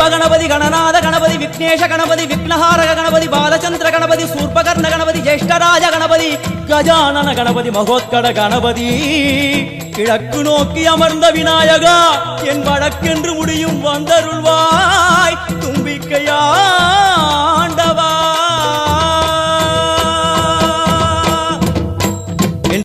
கணபதி கணபதி கணநாத கணபதி விக்னேஷ கணபதி விக்னஹாரக கணபதி பாலச்சந்திர கணபதி சூர்பகர்ண கணபதி ஜேஷ்டராஜ கணபதி கஜானன கணபதி மகோத்கட கணபதி. கிழக்கு நோக்கி அமர்ந்த விநாயகா என் வழக்கென்று முடியும் வந்தருள்வாய். தும்